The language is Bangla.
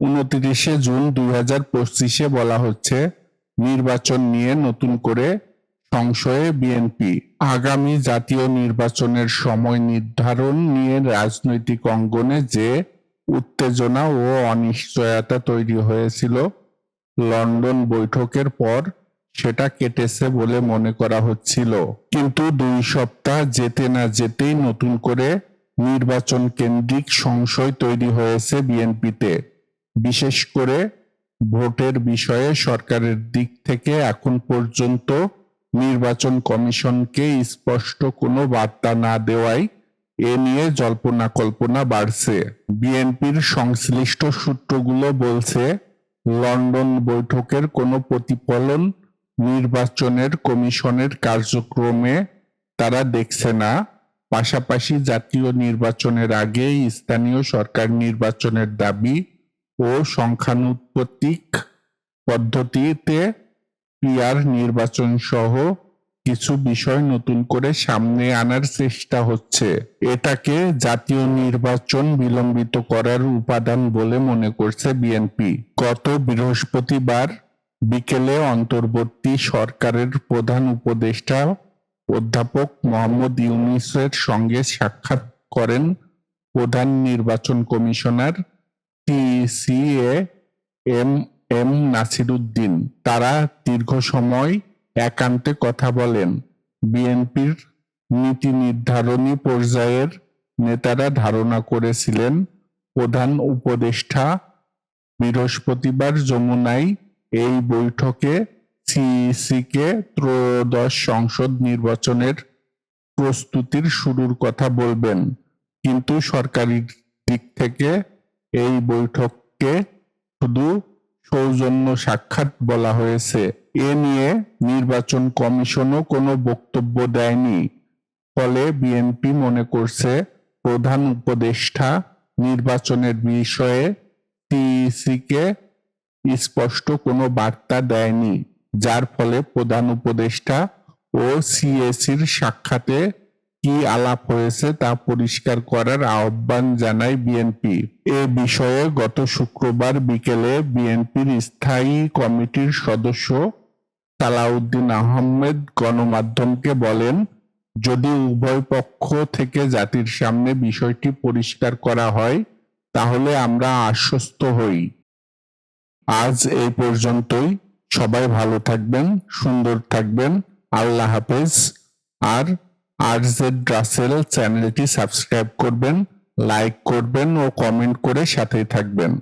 উনত্রিশে জুন দুই হাজার পঁচিশে বলা হচ্ছে, নির্বাচন নিয়ে নতুন করে সংশয়ে বিএনপি। আগামী জাতীয় নির্বাচনের সময় নির্ধারণ নিয়ে রাজনৈতিক অঙ্গনে যে উত্তেজনা ও অনিশ্চয়তা তৈরি হয়েছিল, লন্ডন বৈঠকের পর সেটা কেটেছে বলে মনে করা হচ্ছিল। কিন্তু দুই সপ্তাহ যেতে না যেতেই নতুন করে নির্বাচন কেন্দ্রিক সংশয় তৈরি হয়েছে বিএনপিতে। বিশেষ করে ভোটের বিষয়ে সরকারের দিক থেকে এখন পর্যন্ত নির্বাচন কমিশনকে স্পষ্ট কোনো বার্তা না দেওয়ায় এ নিয়ে জল্পনা কল্পনা বাড়ছে। বিএনপির সংশ্লিষ্ট সূত্রগুলো বলছে, লন্ডন বৈঠকের কোনো প্রতিফলন নির্বাচনের কমিশনের কার্যক্রমে তারা দেখছে না। পাশাপাশি জাতীয় নির্বাচনের আগে স্থানীয় সরকার নির্বাচনের দাবি ও সংখ্যানুপাতিক পদ্ধতিতে পিয়ার নির্বাচন সহ কিছু বিষয় নতুন করে সামনে আনার চেষ্টা হচ্ছে। এটাকে জাতীয় নির্বাচন বিলম্বিত করার উপাদান বলে মনে করছে বিএনপি। গত বৃহস্পতিবার বিকেলে অন্তর্বর্তী সরকারের প্রধান উপদেষ্টা অধ্যাপক মোহাম্মদ ইউনিসের সঙ্গে সাক্ষাৎ করেন প্রধান নির্বাচন কমিশনার টিসিএ এম এম নাসিরুদ্দিন। তারা দীর্ঘ সময় একান্তে কথা বলেন। বিএনপির নীতি নির্ধারণী পর্যায়ের নেতারা ধারণা করেছিলেন, প্রধান উপদেষ্টা বৃহস্পতিবার যমুনায় এই বৈঠকে সিইসিকে ত্রয়োদশ সংসদ নির্বাচনের প্রস্তুতির শুরুর কথা বলবেন। কিন্তু সরকারি দিক থেকে এই বৈঠককে শুধু সৌজন্য সাক্ষাৎ বলা হয়েছে। এ নিয়ে নির্বাচন কমিশনও কোনো বক্তব্য দেয়নি। ফলে বিএনপি মনে করছে, প্রধান উপদেষ্টা নির্বাচনের বিষয়ে টিইসিকে স্পষ্ট কোনো বার্তা দেয়নি, যার ফলে প্রধান উপদেষ্টা ও সিএসির সাক্ষাতে কি আলাপ হয়েছে তা পরিষ্কার করার আহ্বান জানায় বিএনপি এ বিষয়ে গত শুক্রবার বিকেলে বিএনপির স্থায়ী কমিটির সদস্য সালাউদ্দিন আহমেদ গণমাধ্যমকে বলেন, যদি উভয় পক্ষ থেকে জাতির সামনে বিষয়টি পরিষ্কার করা হয়, তাহলে আমরা আশ্বস্ত হই। আজ এই পর্যন্তই। সবাই ভালো থাকবেন, সুন্দর থাকবেন। আল্লাহ হাফেজ। আর আর জেড রাসেল চ্যানেলটি সাবস্ক্রাইব করবেন লাইক করবেন ও কমেন্ট করে সাথেই থাকবেন।